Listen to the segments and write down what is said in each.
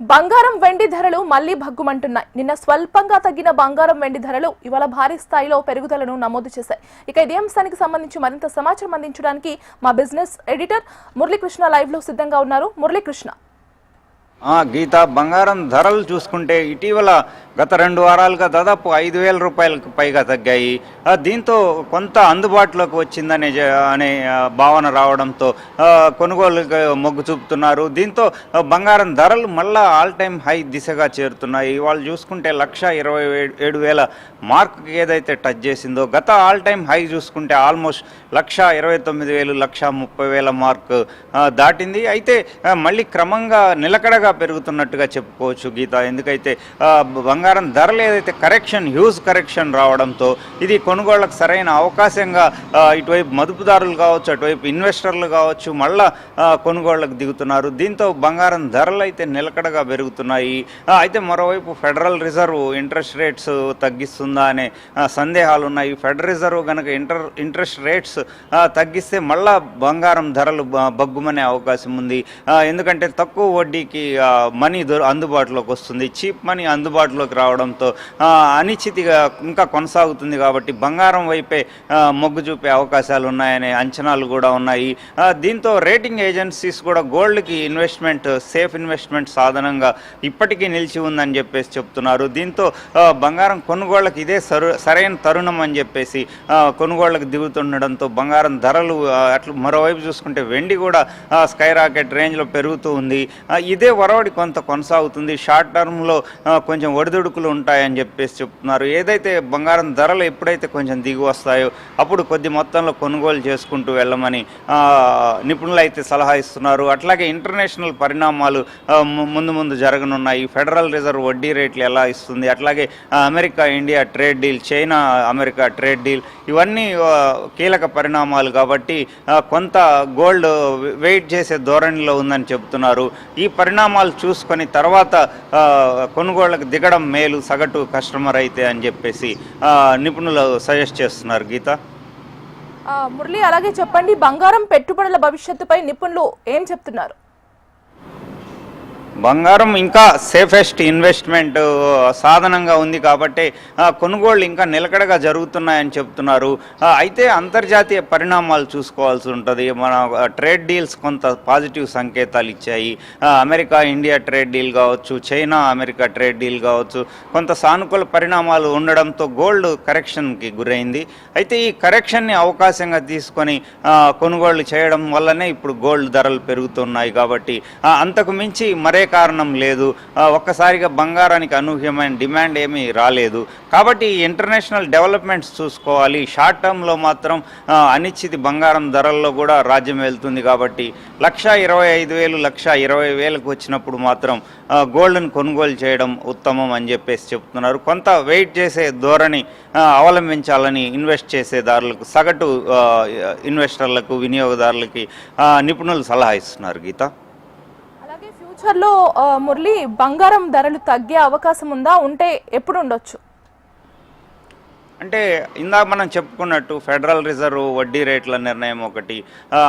బంగారం వెండి ధరలు మళ్ళీ భగ్గుమంటున్నాయి. నిన్న స్వల్పంగా తగ్గిన బంగారం వెండి ధరలు ఇవాళ భారీ స్థాయిలో పెరుగుదలను నమోదు చేశాయి. ఇక ఇదే అంశానికి సంబంధించి మరింత సమాచారం అందించడానికి మా బిజినెస్ ఎడిటర్ మురళీకృష్ణ లైవ్లో సిద్ధంగా ఉన్నారు. మురళీకృష్ణ. గీత బంగారం ధరలు చూసుకుంటే ఇటీవల గత రెండు వారాలుగా దాదాపు ఐదు వేల రూపాయలకు పైగా తగ్గాయి. దీంతో కొంత అందుబాటులోకి వచ్చిందనే అనే భావన రావడంతో కొనుగోలుకు మొగ్గు చూపుతున్నారు. దీంతో బంగారం ధరలు మళ్ళా ఆల్ టైమ్ హై దిశగా చేరుతున్నాయి. వాళ్ళు చూసుకుంటే లక్ష ఇరవై ఏ- ఏడు వేల మార్క్ ఏదైతే టచ్ చేసిందో గత ఆల్ టైమ్ హై చూసుకుంటే ఆల్మోస్ట్ లక్ష ఇరవై తొమ్మిది వేలు లక్ష ముప్పై వేల మార్క్ దాటింది. అయితే మళ్ళీ క్రమంగా నిలకడగా పెరుగుతున్నట్టుగా చెప్పుకోవచ్చు గీత. ఎందుకైతే బంగారం ధరలు ఏదైతే కరెక్షన్ హ్యూజ్ కరెక్షన్ రావడంతో ఇది కొనుగోళ్ళకు సరైన అవకాశంగా ఇటువైపు మదుపుదారులు కావచ్చు అటువైపు ఇన్వెస్టర్లు కావచ్చు మళ్ళా కొనుగోళ్ళకు దిగుతున్నారు. దీంతో బంగారం ధరలు అయితే నిలకడగా పెరుగుతున్నాయి. అయితే మరోవైపు ఫెడరల్ రిజర్వ్ ఇంట్రెస్ట్ రేట్స్ తగ్గిస్తుందా అనే సందేహాలు ఉన్నాయి ఫెడరల్ రిజర్వ్ కనుక ఇంటర్ ఇంట్రెస్ట్ రేట్స్ తగ్గిస్తే మళ్ళా బంగారం ధరలు బగ్గుమనే అవకాశం ఉంది. ఎందుకంటే తక్కువ వడ్డీకి మనీ దొ అందుబాటులోకి వస్తుంది. చీప్ మనీ అందుబాటులోకి రావడంతో అనిశ్చితిగా ఇంకా కొనసాగుతుంది కాబట్టి బంగారం వైపే మొగ్గు చూపే అవకాశాలు ఉన్నాయనే అంచనాలు కూడా ఉన్నాయి. దీంతో రేటింగ్ ఏజెన్సీస్ కూడా గోల్డ్కి ఇన్వెస్ట్మెంట్ సేఫ్ ఇన్వెస్ట్మెంట్ సాధనంగా ఇప్పటికీ నిలిచి ఉందని చెప్పేసి చెప్తున్నారు. దీంతో బంగారం కొనుగోళ్ళకు ఇదే సరు సరైన తరుణం అని చెప్పేసి కొనుగోళ్ళకు దిగుతుండడంతో బంగారం ధరలు అట్లా అట్లు మరోవైపు చూసుకుంటే వెండి కూడా స్కై రాకెట్ రేంజ్లో పెరుగుతూ ఉంది. ఇదే వరవడి కొంత కొనసాగుతుంది. షార్ట్ టర్మ్లో కొంచెం ఒడిదుడుకులు ఉంటాయని చెప్పేసి చెప్తున్నారు. ఏదైతే బంగారం ధరలు ఎప్పుడైతే కొంచెం దిగి వస్తాయో అప్పుడు కొద్ది మొత్తంలో కొనుగోలు చేసుకుంటూ వెళ్ళమని నిపుణులు అయితే సలహా ఇస్తున్నారు. అట్లాగే ఇంటర్నేషనల్ పరిణామాలు ముందు ముందు జరగనున్నాయి. ఫెడరల్ రిజర్వ్ వడ్డీ రేట్లు ఎలా ఇస్తుంది? అట్లాగే America India trade deal China America trade deal ఇవన్నీ కీలక పరిణామాలు కాబట్టి కొంత గోల్డ్ వెయిట్ చేసే ధోరణిలో ఉందని చెబుతున్నారు ఈ పరిణామాలు చూసుకొని తర్వాత ఆ, కొనుగోళ్ళకు దిగడం మేలు సగటు కస్టమర్ అయితే అని చెప్పేసి ఆ, నిపుణులు సజెస్ట్ చేస్తున్నారు. గీత? మురళి అలాగే చెప్పండి. బంగారం పెట్టుబడుల భవిష్యత్తుపై నిపుణులు ఏం చెప్తున్నారు? బంగారం ఇంకా సేఫెస్ట్ ఇన్వెస్ట్మెంట్ సాధనంగా ఉంది కాబట్టి కొనుగోళ్ళు ఇంకా నిలకడగా జరుగుతున్నాయని చెప్తున్నారు. అయితే అంతర్జాతీయ పరిణామాలు చూసుకోవాల్సి ఉంటుంది. మన ట్రేడ్ డీల్స్ కొంత పాజిటివ్ సంకేతాలు ఇచ్చాయి. అమెరికా ఇండియా ట్రేడ్ డీల్ కావచ్చు చైనా అమెరికా ట్రేడ్ డీల్ కావచ్చు కొంత సానుకూల పరిణామాలు ఉండడంతో గోల్డ్ కరెక్షన్కి గురైంది. అయితే ఈ కరెక్షన్ని అవకాశంగా తీసుకొని కొనుగోళ్ళు చేయడం వల్లనే ఇప్పుడు గోల్డ్ ధరలు పెరుగుతున్నాయి కాబట్టి అంతకు మించి మరే కారణం లేదు. ఒక్కసారిగా బంగారానికి అనూహ్యమైన డిమాండ్ ఏమీ రాలేదు. కాబట్టి ఇంటర్నేషనల్ డెవలప్మెంట్స్ చూసుకోవాలి. షార్ట్ టర్మ్లో మాత్రం అనిశ్చితి బంగారం ధరల్లో కూడా రాజ్యం వెళ్తుంది కాబట్టి లక్ష ఇరవై ఐదు వేలు లక్ష ఇరవై వేలకు వచ్చినప్పుడు మాత్రం గోల్డ్ను కొనుగోలు చేయడం ఉత్తమం అని చెప్పేసి చెప్తున్నారు. కొంత వెయిట్ చేసే ధోరణి అవలంబించాలని ఇన్వెస్ట్ చేసేదారులకు సగటు ఇన్వెస్టర్లకు వినియోగదారులకి నిపుణులు సలహా ఇస్తున్నారు గీత. ఫ్యూచర్లో మురళి బంగారం ధరలు తగ్గే అవకాశం ఉందా? ఉంటే ఎప్పుడు ఉండొచ్చు అంటే ఇందాక మనం చెప్పుకున్నట్టు ఫెడరల్ రిజర్వ్ వడ్డీ రేట్ల నిర్ణయం ఒకటి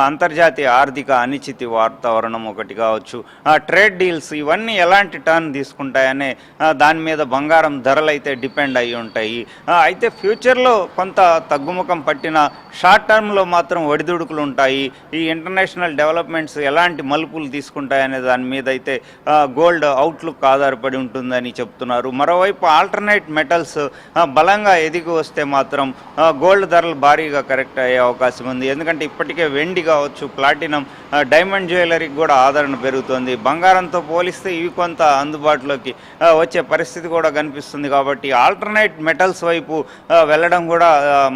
అంతర్జాతీయ ఆర్థిక అనిశ్చితి వాతావరణం ఒకటి కావచ్చు ట్రేడ్ డీల్స్ ఇవన్నీ ఎలాంటి టర్న్ తీసుకుంటాయనే దాని మీద బంగారం ధరలు అయితే డిపెండ్ అయి ఉంటాయి. అయితే ఫ్యూచర్లో కొంత తగ్గుముఖం పట్టిన షార్ట్ టర్మ్లో మాత్రం ఒడిదుడుకులు ఉంటాయి. ఈ ఇంటర్నేషనల్ డెవలప్మెంట్స్ ఎలాంటి మలుపులు తీసుకుంటాయనే దాని మీద అయితే గోల్డ్ అవుట్లుక్ ఆధారపడి ఉంటుందని చెప్తున్నారు. మరోవైపు ఆల్టర్నేట్ మెటల్స్ బలంగా ఎదిగి వస్తే మాత్రం గోల్డ్ ధరలు భారీగా కరెక్ట్ అయ్యే అవకాశం ఉంది. ఎందుకంటే ఇప్పటికే వెండి కావచ్చు ప్లాటినం డైమండ్ జ్యువెలరీకి కూడా ఆదరణ పెరుగుతుంది. బంగారంతో పోలిస్తే ఇవి కొంత అందుబాటులోకి వచ్చే పరిస్థితి కూడా కనిపిస్తుంది కాబట్టి ఆల్టర్నేట్ మెటల్స్ వైపు వెళ్ళడం కూడా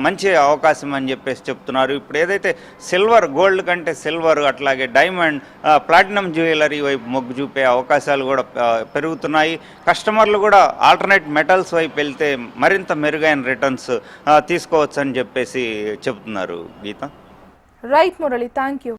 మంచి అవకాశం అని చెప్పేసి చెప్తున్నారు. ఇప్పుడు ఏదైతే సిల్వర్ గోల్డ్ కంటే సిల్వర్ అట్లాగే డైమండ్ ప్లాటినం జ్యువెలరీ వైపు మొగ్గు చూపే అవకాశాలు కూడా పెరుగుతున్నాయి. కస్టమర్లు కూడా ఆల్టర్నేట్ మెటల్స్ వైపు వెళ్తే మరింత మెరుగైన రిటర్న్ రిటర్న్స్ తీసుకోవచ్చు అని చెప్పేసి చెప్తున్నారు Geetha. Right Murali thank you